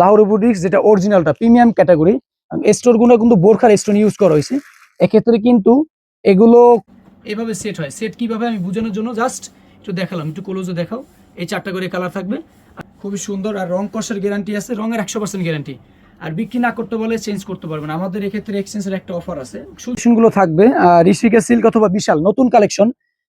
Lahori boutiques যেটা অরিজিনালটা premium category স্টোরগুলো কিন্তু বোরখার স্টোন ইউজ করা হয়েছে। এক্ষেত্রে কিন্তু এগুলো এভাবে সেট হয়। সেট কীভাবে আমি বোঝানোর জন্য জাস্ট একটু দেখালাম একটু ক্লোজে দেখাও। এই চারটা করে কালার থাকবে। খুবই সুন্দর আর রং কষার গ্যারান্টি আছে রঙের একশো পার্সেন্ট গ্যারান্টি আর বিক্রি না করতে বলে চেঞ্জ করতে পারবেন আমাদের এক্ষেত্রে এক্সচেঞ্জের একটা অফার আছে। গুলো থাকবে আর ঋষিকা সিল্ক অথবা বিশাল নতুন কালেকশন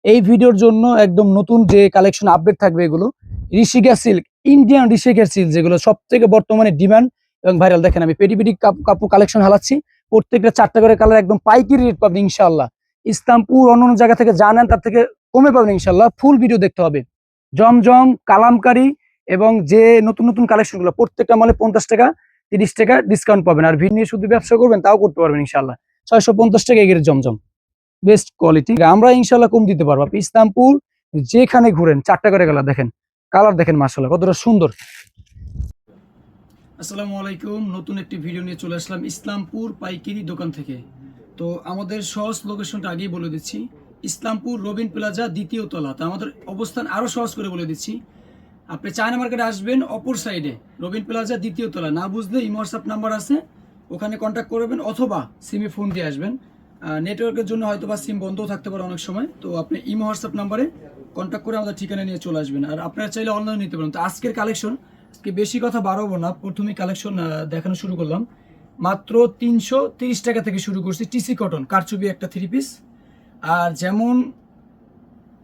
এই ভিডিওর জন্য একদম নতুন যে কালেকশন আপডেট থাকবে এগুলো ঋষিকা সিল্ক ইন্ডিয়ান ঋষিকের সিল্ক যেগুলো সব থেকে বর্তমানে ডিমান্ড এবং ভাইরাল দেখেন, আমি পেটি পেটি কাপড় কালেকশন হালাচ্ছি। প্রত্যেকটা চারটা করে কালার একদম পাইকারি রেট পাবেন ইনশাল্লাহ ইসলামপুর অন্য অন্য জায়গা থেকে জানেন তার থেকে কমে পাবেন ইনশাল্লাহ ফুল ভিডিও দেখতে হবে। জমজম, কালামকারি এবং যে নতুন নতুন কালেকশনগুলো প্রত্যেকটা মালে পঞ্চাশ টাকা, তিরিশ টাকা ডিসকাউন্ট পাবেন। আর ভিড় নিয়ে শুধু ব্যবসা করবেন, তাও করতে পারবেন ইনশাল্লাহ ছয়শো পঞ্চাশ টাকা এগিয়ে জমজম। বেস্ট কোয়ালিটি আমরা ইনশাল্লাহ কম দিতে পারব। ইসলামপুর যেখানে ঘুরেন, চারটা করে কালার দেখেন। কালার দেখেন মাসাল্লাহ কতটা সুন্দর। আসসালামু আলাইকুম, নতুন একটি ভিডিও নিয়ে চলে আসলাম ইসলামপুর পাইকারি দোকান থেকে। তো আমাদের সহজ লোকেশনটা আগেই বলে দিচ্ছি, ইসলামপুর রবিন প্লাজা দ্বিতীয় তলা। তো আমাদের অবস্থান আরও সহজ করে বলে দিচ্ছি। আপনি চায়না মার্কেটে আসবেন, অপর সাইডে রবিন প্লাজা দ্বিতীয় তলা। না বুঝলে ইমো হোয়াটসঅ্যাপ নাম্বার আছে, ওখানে কন্ট্যাক্ট করবেন অথবা সিমে ফোন দিয়ে আসবেন। নেটওয়ার্কের জন্য হয়তো বা সিম বন্ধও থাকতে পারে অনেক সময়। তো আপনি ইমো হোয়াটসঅ্যাপ নাম্বারে কন্ট্যাক্ট করে আমাদের ঠিকানা নিয়ে চলে আসবেন। আর আপনারা চাইলে অনলাইনে নিতে পারেন। তো আজকের কালেকশন আজকে বেশি কথা বাড়াবো না। প্রথমেই কালেকশন দেখানো শুরু করলাম। মাত্র তিনশো তিরিশ টাকা থেকে শুরু করছি টিসি কটন কারচুবি একটা থ্রি পিস আর যেমন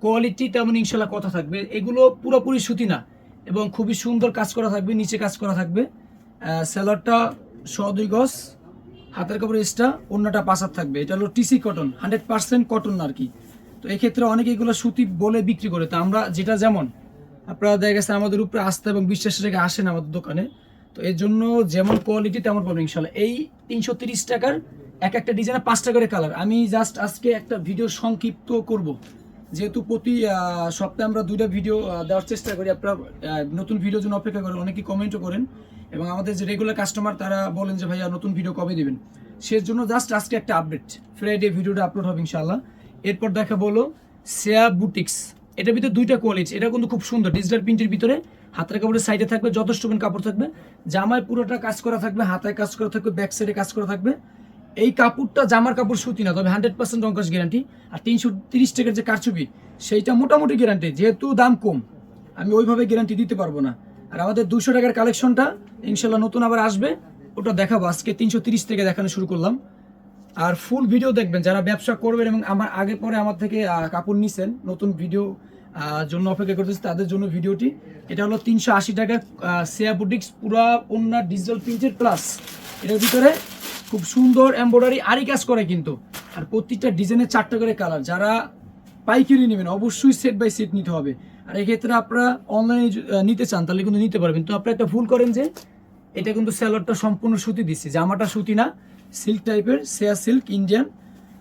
কোয়ালিটি তেমন ইনশাল্লাহ কথা থাকবে। এগুলো পুরোপুরি সুতি না এবং খুবই সুন্দর কাজ করা থাকবে, নিচে কাজ করা থাকবে। স্যালাডটা শ দুই গজ, হাতের কাপড় এক্সট্রা অন্যটা পাসার থাকবে। এটা হলো TC cotton hundred percent cotton আর কি। তো এক্ষেত্রে অনেকে এগুলো সুতি বলে বিক্রি করে। তো আমরা যেটা যেমন, আপনারা দেখা গেছে আমাদের উপরে আস্থা এবং বিশ্বাস রেখে আসেন আমাদের দোকানে। তো এর জন্য যেমন কোয়ালিটি তেমন পাবেন ইনশাল্লাহ। এই তিনশো তিরিশ টাকার এক একটা ডিজাইনে পাঁচটা করে কালার আমি জাস্ট আজকে একটা ভিডিও সংক্ষিপ্ত করব। যেহেতু প্রতি সপ্তাহে আমরা দুইটা ভিডিও দেওয়ার চেষ্টা করি। আপনারা নতুন ভিডিওর জন্য অপেক্ষা করেন, অনেকে কমেন্টও করেন। এবং আমাদের যে রেগুলার কাস্টমার তারা বলেন যে, ভাইয়া, নতুন ভিডিও কবে দিবেন? সেজন্য জাস্ট আজকে একটা আপডেট ফ্রাইডে ভিডিওটা আপলোড হবে ইনশাল্লাহ। এরপর দেখা বলো সেয়া বুটিক্স। এটার ভিতরে দুইটা কোয়ালিটি এটা কিন্তু খুব সুন্দর ডিজিটাল প্রিন্টের ভিতরে। হাতের কাপড়ের সাইডে থাকবে, যথেষ্ট কাপড় থাকবে। জামায় পুরোটা কাজ করা থাকবে, হাতায় কাজ করা থাকবে ব্যাক সাইডে কাজ করা থাকবে। এই কাপড়টা জামার কাপড় সুতি না, তবে হান্ড্রেড পার্সেন্ট রঙ্কাস গ্যারান্টি আর তিনশো তিরিশ টাকার যে কারচুপি, সেইটা মোটামুটি গ্যারান্টি যেহেতু দাম কম। আমি ওইভাবে গ্যারান্টি দিতে পারব না। আর আমাদের দুশো টাকার কালেকশনটা ইনশাল্লাহ নতুন আবার আসবে। ওটা দেখাবো, আজকে তিনশো তিরিশ থেকে দেখানো শুরু করলাম। আর ফুল ভিডিও দেখবেন, যারা ব্যবসা করবেন এবং আমার আগে পরে আমার থেকে কাপড় নিছেন, নতুন ভিডিও জন্য অপেক্ষা করতেছে, তাদের জন্য ভিডিওটি এটা হলো তিনশো আশি টাকা সেয়া বুটিক্স পুরা ওনার ডিজিটাল প্রিন্টের প্লাস এটার ভিতরে খুব সুন্দর এমব্রয়ডারি আরই কাজ করে কিন্তু। আর প্রত্যেকটা ডিজাইনের চারটা করে কালার যারা পাইকারি নেবেন, অবশ্যই সেট বাই সেট নিতে হবে। আর এক্ষেত্রে আপনারা অনলাইনে নিতে চান, তাহলে কিন্তু নিতে পারবেন। তো আপনারা একটা ভুল করেন যে, এটা কিন্তু স্যালোয়ারটা সম্পূর্ণ সুতি দিচ্ছে, জামাটা সুতি না। সিল্ক টাইপের, সেয়া সিল্ক, ইন্ডিয়ান।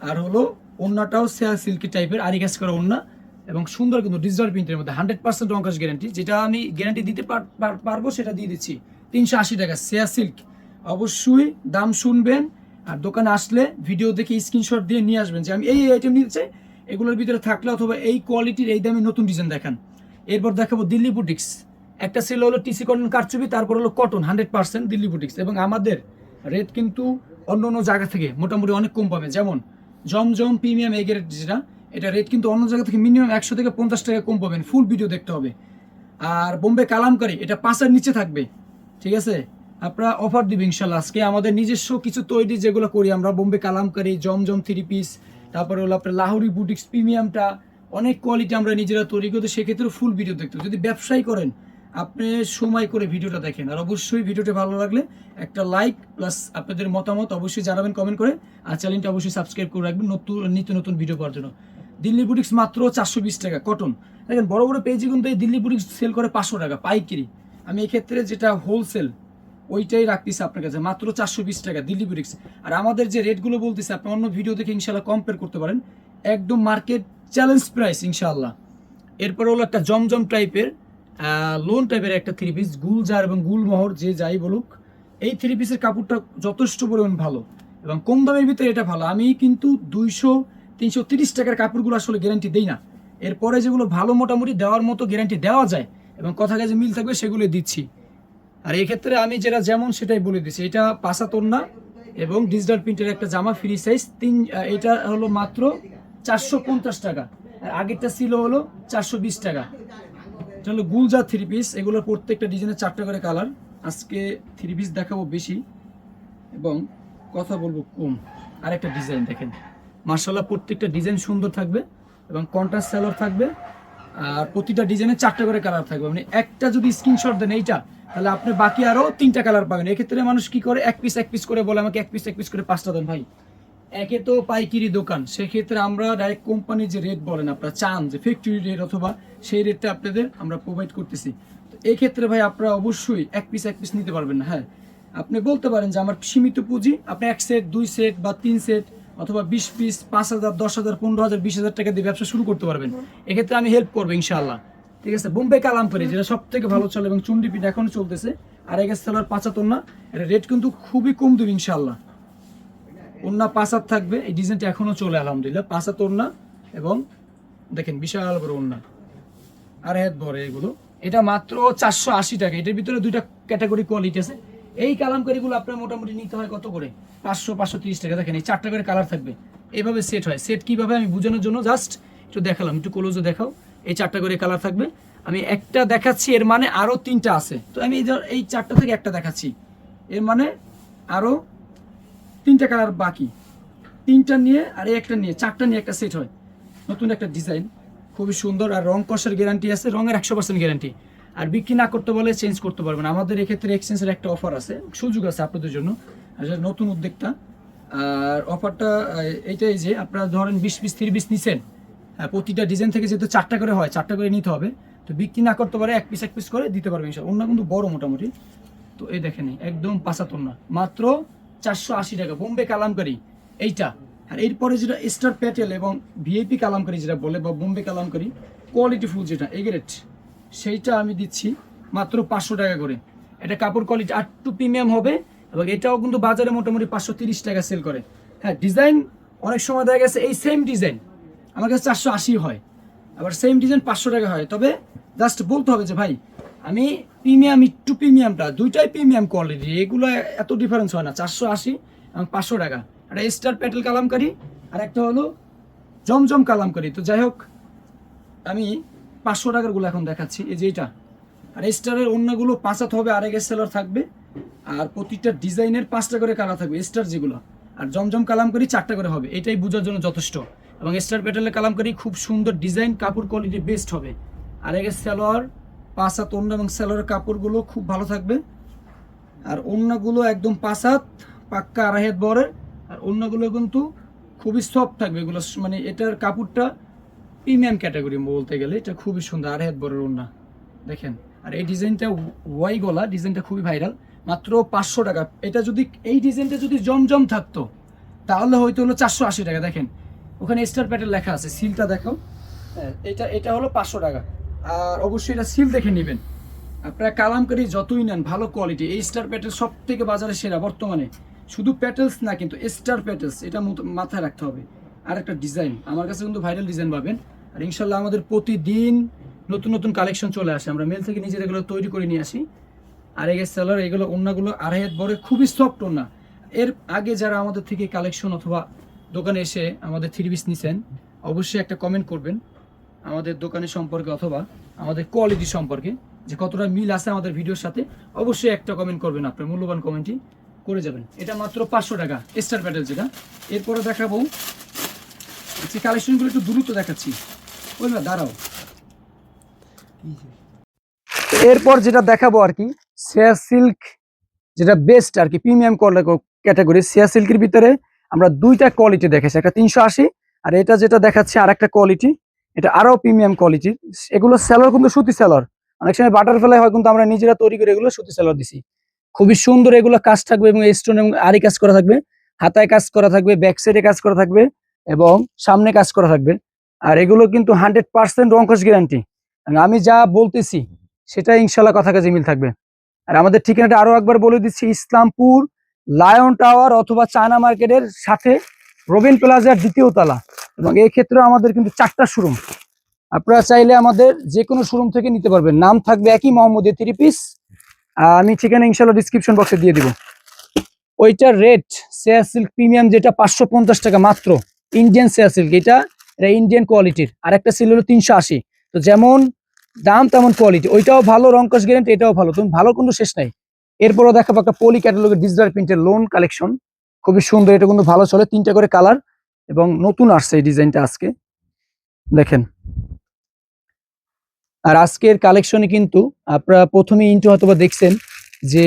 আর হলো ওন্নাটাও সেয়া সিল্কি টাইপের আরি কাজ করা ওন্না। এবং সুন্দর কিন্তু ডিজিটাল প্রিন্টের মধ্যে, হান্ড্রেড পার্সেন্ট অঙ্কাশ গ্যারান্টি। যেটা আমি গ্যারান্টি দিতে পার- পার- পারব, সেটা দিয়ে দিচ্ছি। তিনশো আশি টাকা, সেয়া সিল্ক। অবশ্যই দাম শুনবেন, আর দোকানে আসলে ভিডিও দেখে স্ক্রিনশট দিয়ে নিয়ে আসবেন যে আমি এই আইটেম নিতে চাই, এগুলোর ভিতরে থাকলে অথবা এই কোয়ালিটির, এই দামে নতুন ডিজাইন দেখান। এরপর দেখাবো দিল্লি বুটিক্স। একটা ছিল হলো টিসি কটন কারচুপি, তারপর হলো cotton, hundred percent Delhi boutiques. এবং আমাদের রেট কিন্তু অন্য অন্য জায়গা থেকে মোটামুটি অনেক কম পাবে। যেমন জমজম প্রিমিয়াম এগের যেটা, এটা রেট কিন্তু অন্য জায়গা থেকে মিনিমাম একশো থেকে পঞ্চাশ টাকা কম পাবেন। ফুল ভিডিও দেখতে হবে। আর বোম্বে কালামকারি, এটা পাঁচের নিচে থাকবে। ঠিক আছে? আপনারা অফার দিবেন ইনশাল্লাহ। আজকে আমাদের নিজস্ব কিছু তৈরি যেগুলো করি আমরা, বোম্বে কালামকারি, জমজম থ্রি পিস তারপরে হলো আপনার লাহোরি বুটিক্স প্রিমিয়ামটা অনেক কোয়ালিটি আমরা নিজেরা তৈরি করতে সেক্ষেত্রে ফুল ভিডিও দেখতে। যদি ব্যবসায়ী করেন আপনি সময় করে ভিডিওটা দেখেন। আর অবশ্যই ভিডিওটা ভালো লাগলে একটা লাইক প্লাস আপনাদের মতামত অবশ্যই জানাবেন কমেন্ট করে। আর চ্যানেলটা অবশ্যই সাবস্ক্রাইব করে রাখবেন নতুন, নিত্য নতুন ভিডিও পাওয়ার জন্য। দিল্লি বুটিক্স মাত্র চারশো বিশ টাকা কটন দেখেন, বড় বড় পেজে কিন্তু এই দিল্লি বুটিক্স সেল করে পাঁচশো টাকা, পাইকারি। আমি এক্ষেত্রে যেটা হোলসেল ওইটাই রাখতেছি আপনার কাছে, মাত্র চারশো বিশ টাকা দিল্লি বুটিক্স আর আমাদের যে রেটগুলো বলতেছে, আপনি অন্য ভিডিও দেখে ইনশাল্লাহ কম্পেয়ার করতে পারেন। একদম মার্কেট চ্যালেঞ্জ প্রাইস ইনশাল্লাহ এরপরে হলো একটা জমজম টাইপের লোন টাইপের একটা থ্রি পিস গুলজার এবং গুলমহর যে যাই বলুক, এই থ্রি পিসের কাপড়টা যথেষ্ট পরিমাণ ভালো এবং কম দামের ভিতরে এটা ভালো। আমি কিন্তু দুইশো, তিনশো তিরিশ টাকার কাপড়গুলো আসলে গ্যারান্টি দিই না। এরপরে যেগুলো ভালো মোটামুটি দেওয়ার মতো গ্যারান্টি দেওয়া যায় এবং কথা কাজে মিল থাকবে সেগুলো দিচ্ছি। আর এই ক্ষেত্রে আমি যেটা যেমন সেটাই বলে দিচ্ছি। এটা পাঁচাতন না এবং ডিজিটাল প্রিন্টের একটা জামা ফ্রি সাইজ তিন এটা হলো মাত্র চারশো পঞ্চাশ টাকা। আর আগেরটা ছিল হলো চারশো বিশ টাকা। এটা হলো গুলজা থ্রি পিস এগুলোর প্রত্যেকটা ডিজাইনের চারটা করে কালার আজকে থ্রি পিস দেখাবো বেশি এবং কথা বলব কম। আরেকটা ডিজাইন দেখেন। মার্শাল্লাহ প্রত্যেকটা ডিজাইন সুন্দর থাকবে এবং কন্ট্রাস্ট সেলর থাকবে। আর প্রতিটা ডিজাইনে চারটা করে কালার থাকবে। মানে একটা যদি স্ক্রিনশট দেন এইটা, তাহলে আপনি বাকি আরও তিনটা কালার পাবেন। এক্ষেত্রে মানুষ কি করে? এক পিস এক পিস করে বলে আমাকে এক পিস এক পিস করে পাঁচটা দেন ভাই। একে তো পাইকিরি দোকান। সেক্ষেত্রে আমরা ডাইরেক্ট কোম্পানির যে রেট বলেন আপনারা, চান যে ফ্যাক্টরি রেট অথবা সেই রেটটা আপনাদের আমরা প্রোভাইড করতেছি। তো এই ক্ষেত্রে ভাই আপনারা অবশ্যই এক পিস এক পিস নিতে পারবেন না হ্যাঁ। আপনি বলতে পারেন যে আমার সীমিত পুঁজি, আপনি এক সেট দুই সেট বা তিন সেট অথবা বিশ পিস পাঁচ হাজার, দশ হাজার, পনেরো হাজার, বিশ হাজার টাকা দিয়ে ব্যবসা শুরু করতে পারবেন। এক্ষেত্রে আমি হেল্প করব ইনশাআল্লাহ। ঠিক আছে? বোম্বে কালামকারি যেটা সব থেকে ভালো চলে এবং চুন্ডি পিঠ এখনও চলতেছে। আর সেলার পাঁচাত্তর না এটা রেট কিন্তু খুবই কম দেবে ইনশাআল্লাহ। ওন্না পাঁচাত থাকবে, এই ডিজাইনটা এখনও চলে, আলহামদুলিল্লাহ, পাঁচাত ওন্না এবং দেখেন বিশাল বড় ওন্না আর হেড বড় এগুলো। এটা মাত্র চারশো আশি টাকা। এটার ভিতরে দুইটা ক্যাটাগরি কোয়ালিটি আছে। এই কালামকারিগুলো আপনার মোটামুটি নিতে হয় কত করে? পাঁচশো পাঁচশো তিরিশ টাকা। দেখেন এই চারটা করে কালার থাকবে। এইভাবে সেট হয়। সেট কীভাবে আমি বোঝানোর জন্য জাস্ট একটু দেখালাম। একটু ক্লোজে দেখাও। এই চারটা করে কালার থাকবে। আমি একটা দেখাচ্ছি, এর মানে আরও তিনটা আছে। তো আমি এই চারটা থেকে একটা দেখাচ্ছি। এর মানে আরও তিনটা কালার বাকি। তিনটা নিয়ে আর একটা নিয়ে চারটা নিয়ে একটা সেট হয়। নতুন একটা ডিজাইন খুবই সুন্দর আর রং কষার গ্যারান্টি আছে রঙের একশো পার্সেন্ট গ্যারান্টি আর বিক্রি না করতে বলে চেঞ্জ করতে পারবেন আমাদের এক্ষেত্রে এক্সচেঞ্জের একটা অফার আছে সুযোগ আছে আপনাদের জন্য। যেটা নতুন উদ্যোক্তা। আর অফারটা এইটাই যে আপনারা ধরেন বিশ পিস তিরিশ পিস নিছেন হ্যাঁ, প্রতিটা ডিজাইন থেকে যেহেতু চারটা করে হয় চারটা করে নিতে হবে। তো বিক্রি না করতে পারে এক পিস এক পিস করে দিতে পারবেন অন্য কিন্তু বড় মোটামুটি। তো এই দেখেন একদম পাঁচাত্তর না। মাত্র চারশো আশি টাকা, বোম্বে কালামকারি, এইটা। আর এরপরে যেটা স্টার প্যাটেল এবং ভিআইপি কালামকারি যেটা বলে, বা বোম্বে কালামকারি কোয়ালিটি ফুল যেটা এগ্রেট সেইটা আমি দিচ্ছি মাত্র পাঁচশো টাকা করে। এটা কাপড় কোয়ালিটি আর টু প্রিমিয়াম হবে, এবং এটাও কিন্তু বাজারে মোটামুটি পাঁচশো তিরিশ টাকা সেল করে। হ্যাঁ ডিজাইন অনেক সময় দেখা গেছে এই সেম ডিজাইন আমার কাছে চারশো আশি হয়। আবার সেম ডিজাইন পাঁচশো টাকা হয়। তবে জাস্ট বলতে হবে যে ভাই আমি প্রিমিয়াম, একটু প্রিমিয়ামটা, দুইটাই প্রিমিয়াম কোয়ালিটি এগুলো এত ডিফারেন্স হয় না, চারশো আশি এবং পাঁচশো টাকা। একটা স্টার প্যাটেল কালামকারি, আর একটা হলো জমজম কালামকারি। তো যাই হোক, আমি পাঁচশো টাকারগুলো এখন দেখাচ্ছি, এই যে এটা আর স্টারের অন্যগুলো পাঁচাত হবে, আরেক সেলার থাকবে। আর প্রতিটা ডিজাইনের পাঁচটা করে কালার থাকবে স্টার যেগুলো। আর জমজম কালামকারি চারটা করে হবে, এটাই বোঝার জন্য যথেষ্ট। এবং স্টার প্যাটেলের কালামকারি খুব সুন্দর ডিজাইন কাপড় কোয়ালিটি বেস্ট হবে। আর এগে সালোয়ার পাঁচাত অন্য এবং সালোয়ারের কাপড়গুলো খুব ভালো থাকবে। আর অন্যগুলো একদম পাঁচাত পাক্কা আড়াই হাত বড়ের আর অন্যগুলো কিন্তু খুবই সফট থাকবে। এগুলো মানে এটার কাপড়টা প্রিমিয়াম ক্যাটাগরি বলতে গেলে এটা খুবই সুন্দর আড়াই হাত বড়ের ওন্না দেখেন আর এই ডিজাইনটা ওয়াই গলা ডিজাইনটা খুবই ভাইরাল মাত্র পাঁচশো টাকা। এটা যদি এই ডিজাইনটা যদি জমজম থাকতো তাহলে হয়তো হলো চারশো আশি টাকা। দেখেন ওখানে স্টার প্যাটেল লেখা আছে সিলটা দেখো। হ্যাঁ, এটা এটা হলো পাঁচশো টাকা। আর অবশ্যই এটা সিল দেখে নেবেন। আপনারা কালামকারি যতই নেন, ভালো কোয়ালিটি এই স্টার প্যাটেল সব থেকে বাজারে সেরা বর্তমানে। শুধু প্যাটেলস না, কিন্তু স্টার প্যাটেলস এটা মাথায় রাখতে হবে। আর একটা ডিজাইন আমার কাছে কিন্তু ভাইরাল ডিজাইন পাবেন। আর ইনশাল্লাহ আমাদের প্রতিদিন নতুন নতুন কালেকশন চলে আসে। আমরা মেল থেকে নিজের এগুলো তৈরি করে নিয়ে আসি। আর এগের সেলার এগুলো অন্যগুলো আড়াই হাত বড়, খুবই সফট ওন্না এর আগে যারা আমাদের থেকে কালেকশন অথবা দোকানে এসে আমাদের থ্রি পিস নিছেন, অবশ্যই একটা কমেন্ট করবেন। আমাদের দোকানের সম্পর্কে অথবা আমাদের কোয়ালিটি সম্পর্কে যে কতটা মিল আছে আমাদের ভিডিওর সাথে, অবশ্যই একটা কমেন্ট করবেন আপনার মূল্যবান কমেন্টই করে যাবেন। এটা মাত্র পাঁচশো টাকা স্টার প্যাটেল যেটা। এরপরে দেখাবো আজকে কালেকশনগুলো একটু দ্রুত দেখাচ্ছি। ওই না, দাঁড়াও। এরপর যেটা দেখাবো আর কি শেয়ার সিল্ক যেটা বেস্ট আর কি প্রিমিয়াম ক্যাটাগরি শেয়ার সিল্কের ভিতরে আমরা দুইটা কোয়ালিটি দেখেছি একটা তিনশো আশি, আর এটা যেটা দেখাচ্ছি আর একটা কোয়ালিটি এটা আরও প্রিমিয়াম কোয়ালিটি এগুলো সেলর কিন্তু সুতি সেলর অনেক সময় বাটারফ্লাই হয় কিন্তু আমরা নিজেরা তৈরি করে এগুলো সুতি সেলর দিছি। খুবই সুন্দর এগুলো কাজ থাকবে এবং স্টোন এবং আরি কাজ করা থাকবে। হাতায় কাজ করা থাকবে ব্যাক সাইডে কাজ করা থাকবে এবং সামনে কাজ করা থাকবে। আর এগুলো কিন্তু হান্ড্রেড পার্সেন্ট রঙ্কশ গ্যারান্টি আমি যা বলতেছি সেটা ইনশাল্লাহ কথা কাজে মিল থাকবে। আর আমাদের ঠিকানাটা আরও একবার বলে দিচ্ছি, ইসলামপুর, লায়ন টাওয়ার অথবা চায়না মার্কেটের সাথে রবিন প্লাজার দ্বিতীয় তলা। এবং এই ক্ষেত্রে আমাদের কিন্তু চারটা শোরুম আপনারা চাইলে আমাদের যে কোনো শোরুম থেকে নিতে পারবেন। নাম থাকবে একই মোহাম্মদী থ্রি পিস আমি ঠিকানা ইনশাল্লাহ ডিসক্রিপশন বক্সে দিয়ে দিব। ওইটার রেট সেয়া সিল্ক প্রিমিয়াম যেটা পাঁচশো পঞ্চাশ টাকা মাত্র। ইন্ডিয়ান সেয়া সিল্ক এটা এটা ইন্ডিয়ান কোয়ালিটির আর একটা সিল হলো তিনশো আশি। তো যেমন দাম তেমন কোয়ালিটি ওইটাও ভালো রংকশ গ্যারেন্টি এটাও ভালো। তুমি ভালো কিন্তু শেষ নাই। এরপরও দেখাবো একটা পলি ক্যাটালগের ডিজিটাল প্রিন্টের লোন কালেকশন খুবই সুন্দর, এটা কিন্তু ভালো চলে। তিনটা করে কালার এবং নতুন আসছে এই ডিজাইনটা আজকে। দেখেন। আর আজকের কালেকশনে কিন্তু আপনারা প্রথমে ইন্টু হয়তোবা দেখছেন যে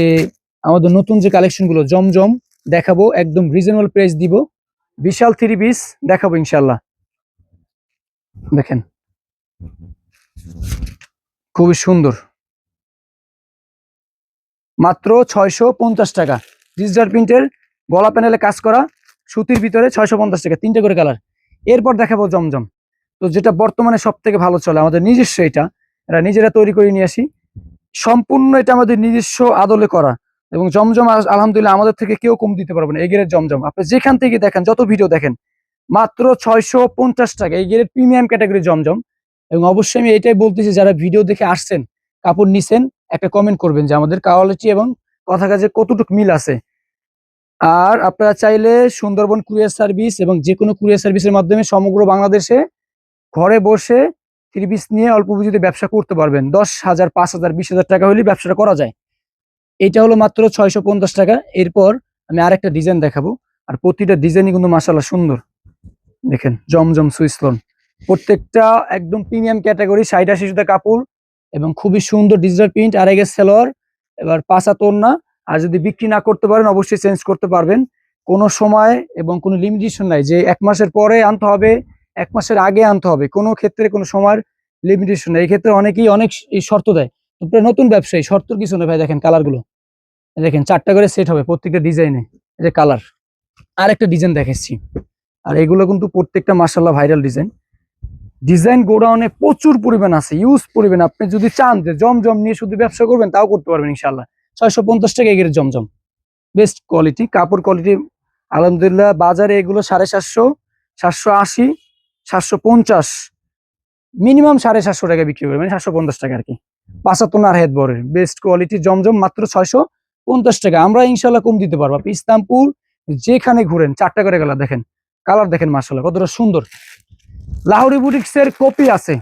আমাদের নতুন যে কালেকশনগুলো, জমজম দেখাবো, একদম রিজনেবল প্রাইস দিব। বিশাল থ্রি পিস দেখাবো ইনশাল্লাহ দেখেন। খুবই সুন্দর। মাত্র ছয়শো পঞ্চাশ টাকা। ডিজিটাল প্রিন্টের গলা প্যানেলে কাজ করা। সুতির ভিতরে ছয়শো পঞ্চাশ টাকা, তিনটে করে কালার। এরপর দেখাবো জমজম। তো যেটা বর্তমানে সব থেকে ভালো চলে, আমাদের নিজস্ব এটা। এটা নিজেরা তৈরি করে নিয়ে আসি। সম্পূর্ণ এটা আমাদের নিজস্ব আদলে করা। এবং জমজম আল- আলহামদুলিল্লাহ আমাদের থেকে কেউ কম দিতে পারবে না এই গেরের জমজম। আপনি যেখান থেকে দেখেন, যত ভিডিও দেখেন, মাত্র ছয়শো পঞ্চাশ টাকা, এই গেরের প্রিমিয়াম ক্যাটাগরি জমজম। এবং অবশ্যই আমি এটাই বলতেছি, যারা ভিডিও দেখে আসছেন, কাপড় নিছেন, একটা কমেন্ট করবেন যে আমাদের কোয়ালিটি এবং কথা কাজে কতটুকু মিল আছে। আর আপনারা চাইলে সুন্দরবন কুরিয়ার সার্ভিস এবং যে কোনো কুরিয়ার সার্ভিসের মাধ্যমে সমগ্র বাংলাদেশে ঘরে বসে থ্রি পিস নিয়ে অল্প পুঁজিতে ব্যবসা করতে পারবেন। দশ হাজার, পাঁচ হাজার, বিশ হাজার টাকা হলে ব্যবসাটা করা যায়। এটা হলো মাত্র ছয়শো পঞ্চাশ টাকা। এরপর আমি আরেকটা ডিজাইন দেখাবো। আর প্রতিটা ডিজাইনই কিন্তু মাসাল্লাহ সুন্দর। দেখেন, জমজম সুইসলন প্রত্যেকটা একদম প্রিমিয়াম ক্যাটাগরি সাইডা শিশুতে কাপড় এবং খুবই সুন্দর ডিজিটাল প্রিন্ট, আর এগে সেলোয়ার, এবার পাঁচা তোরনা আর যদি বিক্রি না করতে পারেন, অবশ্যই চেঞ্জ করতে পারবেন। কোনো সময় এবং কোনো লিমিটেশন নাই যে এক মাসের পরে আনতে হবে, এক মাসের আগে আনতে হবে। কোনো ক্ষেত্রে কোনো সময়ের লিমিটেশন নেই। এই ক্ষেত্রে অনেকেই অনেক শর্ত দেয়। আপনার নতুন ব্যবসায়ী, শর্তর কিছু নেই ভাই দেখেন কালারগুলো দেখেন, চারটা করে সেট হবে প্রত্যেকটা ডিজাইনে যে কালার আর একটা ডিজাইন দেখাচ্ছি। আর এগুলো কিন্তু প্রত্যেকটা মাসাল্লাহ ভাইরাল ডিজাইন ডিজাইন গোডাউনে প্রচুর পরিমাণ আছে ইউজ পরিমাণ। আপনি যদি চান যে জমজম নিয়ে শুধু ব্যবসা করবেন, তাও করতে পারবেন ইনশাল্লাহ ছয়শো পঞ্চাশ টাকা এগের জমজম। বেস্ট কোয়ালিটি কাপড় কোয়ালিটি আলহামদুলিল্লাহ, বাজারে এগুলো সাড়ে সাতশো সাতশো আশি, সাতশো পঞ্চাশ। মিনিমাম সাড়ে সাতশো টাকা বিক্রি করবে মানে সাতশো পঞ্চাশ টাকা আর কি পাঁচাত্তর আর হেদ বরের বেস্ট কোয়ালিটি জমজম মাত্র ছয়শো পঞ্চাশ টাকা। আমরা ইনশাল্লাহ কম দিতে পারব। আপনি ইসলামপুর, যেখানে ঘুরেন, চারটা করে কালার দেখেন। কালার দেখেন মার্শাল্লাহ কতটা সুন্দর। লাহোরি বুটিক্স এর কপি আছে।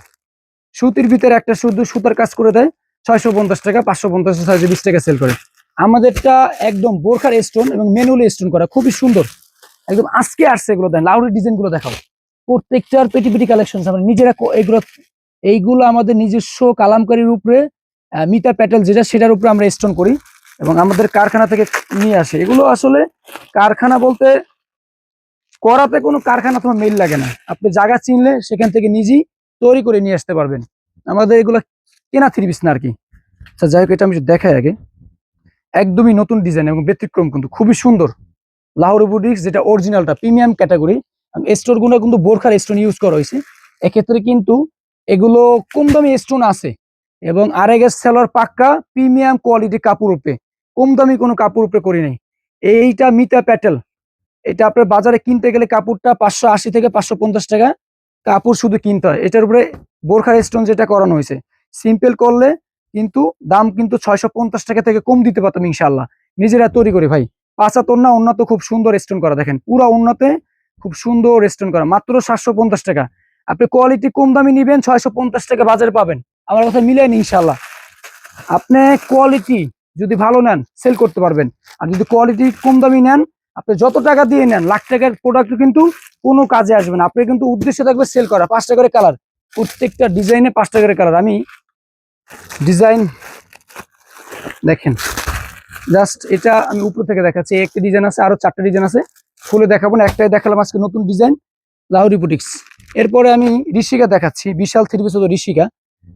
সুতির ভিতরে একটা শুধু সুতার কাজ করে দেয়। ছয়শো পঞ্চাশ টাকা, পাঁচশো পঞ্চাশ ছয়শো বিশ টাকা সেল করে। আমাদেরটা একদম বোরখার স্টোন এবং ম্যানুয়ালি স্টোন করা, খুবই সুন্দর। একদম আজকে আসছে এগুলো দেন লাউরি ডিজাইনগুলো দেখাও প্রত্যেকটার পেটি পেটি কালেকশন আমরা নিজেরা এগুলো, এইগুলো আমাদের নিজস্ব কালামকারীর উপরে মিতা প্যাটেল যেটা, সেটার উপরে আমরা স্টোন করি এবং আমাদের কারখানা থেকে নিয়ে আসে। এগুলো আসলে কারখানা বলতে করাতে কোনো কারখানা তোমার মেল লাগে না। আপনি জায়গা চিনলে সেখান থেকে নিজেই তৈরি করে নিয়ে আসতে পারবেন। আমাদের এগুলো কেনা থ্রি পিস না আর কি। আচ্ছা যাই হোক, এটা আমি দেখাই আগে। একদমই নতুন ডিজাইন এবং ব্যতিক্রম কিন্তু, খুবই সুন্দর। লাহোরি বুটিক্স, যেটা অরিজিনালটা প্রিমিয়াম ক্যাটাগরি স্টোরগুলো কিন্তু বোরখার স্টোন ইউজ করা হয়েছে। এক্ষেত্রে কিন্তু এগুলো কম দামি স্টোন আছে এবং আর আরেগের সেলর পাক্কা প্রিমিয়াম কোয়ালিটি কাপড় উপরে কম দামি কোনো কাপড় উপরে করি নাই। এইটা মিতা প্যাটেল। এটা আপনার বাজারে কিনতে গেলে কাপড়টা পাঁচশো আশি থেকে পাঁচশো পঞ্চাশ টাকা। কাপড় শুধু কিনতে হয়। এটার উপরে বোরখার স্টোন যেটা করানো হয়েছে। সিম্পল করলে কিন্তু দাম কিন্তু ছয়শো পঞ্চাশ টাকা থেকে কম দিতে পারতাম ইনশাল্লাহ নিজেরা তৈরি করি ভাই। পাঁচাত্তর না উন্নত খুব সুন্দর স্টোন করা, দেখেন। পুরো উন্নতে খুব সুন্দর স্টোন করা, মাত্র সাতশো পঞ্চাশ টাকা। আপনি কোয়ালিটি কম দামি নিবেন, ছয়শো পঞ্চাশ টাকা বাজারে পাবেন। আমার কথা মিলেন ইনশাল্লাহ আপনি কোয়ালিটি যদি ভালো নেন সেল করতে পারবেন। আর যদি কোয়ালিটি কম দামি নেন, আপনি যত টাকা দিয়ে নেন, লাখ টাকার প্রোডাক্ট কিন্তু কোনো কাজে আসবে না। আপনি কিন্তু উদ্দেশ্য থাকবে সেল করা, পাঁচটা করে কালার প্রত্যেকটা ডিজাইনে পাঁচটা করে কালার আমি ডিজাইন দেখেন। জাস্ট এটা আমি উপর থেকে দেখাচ্ছি, একটা ডিজাইন আছে, আরও চারটা ডিজাইন আছে। ফুলে দেখাবো না, একটাই দেখালাম আজকে নতুন ডিজাইন লাউরি বুটিক্স। এরপরে আমি ঋষিকা দেখাচ্ছি, বিশাল থ্রি পিস ঋষিকা,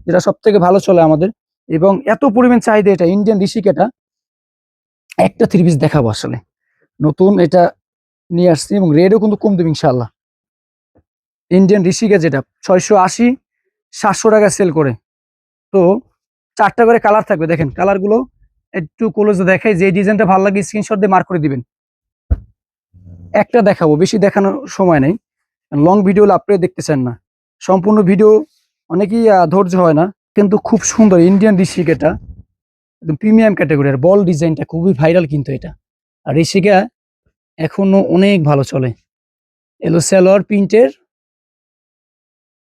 যেটা সব থেকে ভালো চলে আমাদের। এবং এত পরিমাণ চাহিদা এটা, ইন্ডিয়ান ঋষিকাটা। একটা থ্রি পিস দেখাবো আসলে। নতুন এটা নিয়ে আসছি এবং রেডও কিন্তু কম দেবে ইনশাল্লাহ ইন্ডিয়ান ঋষিকা যেটা, ছয়শো আশি, সাতশো টাকা সেল করে। তো চারটা করে কালার থাকবে, দেখেন কালারগুলো একটু ক্লোজে দেখাই, যে ডিজাইনটা ভালো লাগে স্ক্রিনশট দিয়ে মার্ক করে দিবেন। একটা দেখাবো, বেশি দেখানোর সময় নেই লং ভিডিও আপনি দেখতে চান না। সম্পূর্ণ ভিডিও অনেকেই ধৈর্য হয় না, কিন্তু খুব সুন্দর ইন্ডিয়ান ঋষিক এটা। একদম প্রিমিয়াম ক্যাটাগরি আর বল ডিজাইনটা খুবই ভাইরাল কিন্তু এটা। আর ঋষিকা এখনও অনেক ভালো চলে। এলো স্যালোয়ার প্রিন্টের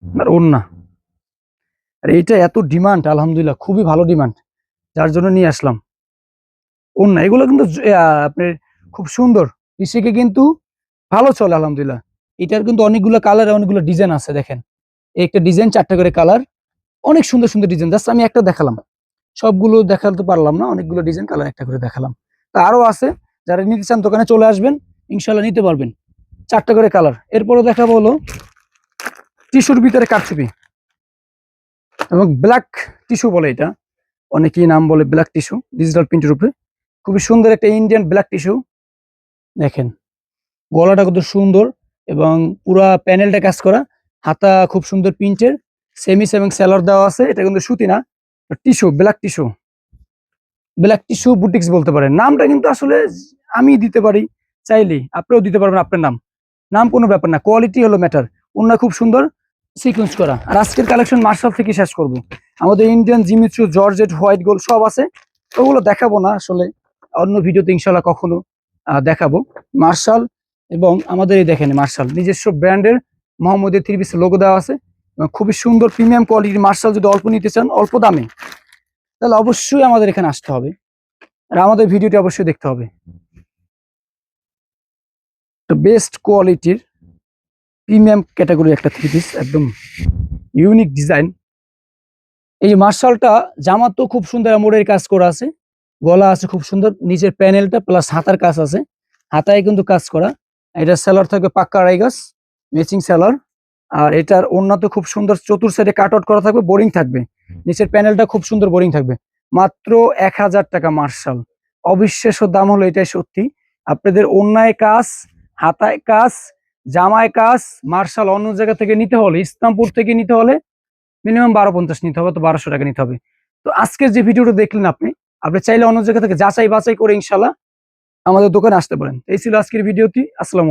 আর ওন্না আর এইটা এত ডিমান্ড আলহামদুলিল্লাহ, খুবই ভালো ডিমান্ড যার জন্য নিয়ে আসলাম। অন্য এগুলো কিন্তু আপনার খুব সুন্দর। ঋষিকে কিন্তু ভালো চলে, আলহামদুলিল্লাহ। এটার কিন্তু অনেকগুলো কালার অনেকগুলো ডিজাইন আছে, দেখেন। একটা ডিজাইন চারটা করে কালার অনেক সুন্দর সুন্দর ডিজাইন জাস্ট আমি একটা দেখালাম। সবগুলো দেখাতে পারলাম না, অনেকগুলো ডিজাইন কালার একটা করে দেখালাম। তা আরও আছে, যারা নিতে চান, দোকানে চলে আসবেন ইনশাল্লাহ নিতে পারবেন। চারটা করে কালার এরপরও দেখাবো হলো টিস্যুর ভিতরে কারচুপি এবং ব্ল্যাক টিস্যু বলে এটা। অনেকেই নাম বলে ব্ল্যাক টিস্যু ডিজিটাল প্রিন্টের উপরে। খুবই সুন্দর একটা ইন্ডিয়ান ব্ল্যাক টিস্যু দেখেন, গলাটা কত সুন্দর এবং পুরা প্যানেলটা কাজ করা। হাতা খুব সুন্দর প্রিন্টের সেমিস এবং সেলর দেওয়া আছে, এটা কিন্তু সুতি না। Tissue black tissue black tissue boutiques বলতে পারেন। নামটা কিন্তু আসলে আমি দিতে পারি, চাইলেই। আপনিও দিতে পারবেন আপনার নাম। নাম কোনো ব্যাপার না কোয়ালিটি হলো ম্যাটার ওনার খুব সুন্দর। সিকোয়েন্স করা। আর আজকের কালেকশন মার্শাল থেকে শেষ করব। আমাদের Indian Jimmy Choo georgette white gold সব আছে। ওগুলো দেখাবো না, আসলে অন্য ভিডিওতে ইনশাল্লাহ কখনো দেখাবো। মার্শাল এবং আমাদের এই দেখেন মার্শাল নিজস্ব ব্র্যান্ডের মোহাম্মদের পিস লোগো দেওয়া আছে। খুবই সুন্দর প্রিমিয়াম কোয়ালিটির মার্শাল যদি অল্প নিতে চান, অল্প দামে, তাহলে অবশ্যই আমাদের এখানে আসতে হবে। আর আমাদের ভিডিওটি অবশ্যই দেখতে হবে। বেস্ট কোয়ালিটির প্রিমিয়াম ক্যাটাগরি একটা থ্রি পিস একদম ইউনিক ডিজাইন এই মার্শালটা জামা তো খুব সুন্দর মোড়ের কাজ করা আছে, গলা আছে খুব সুন্দর নিচের প্যানেলটা প্লাস হাতার কাজ আছে, হাতায় কিন্তু কাজ করা। এটা সেলার থাকবে পাক্কা রাইগাস ম্যাচিং সেলার আর এটার তো খুব সুন্দর, চতুর সাইডে কাট আউট করা থাকবে বোরিং থাকবে। নিচের প্যানেলটা খুব সুন্দর বোরিং থাকবে। মাত্র এক হাজার টাকা মার্শাল। অবিশ্বাস্য দাম হলো এটাই সত্যি। আপনাদের অন্যায় কাজ, হাতায় কাজ জামায় কাজ মার্শাল অন্য জায়গা থেকে নিতে হলে, ইসলামপুর থেকে নিতে হলে মিনিমাম বারো পঞ্চাশ নিতে হবে তো বারোশো টাকা নিতে হবে। তো আজকের যে ভিডিওটা দেখলেন আপনি আপনি চাইলে অন্য জায়গা থেকে যাচাই বাছাই করে ইনশাল্লাহ আমাদের দোকানে আসতে পারেন। এই ছিল আজকের ভিডিওটি, আসসালাম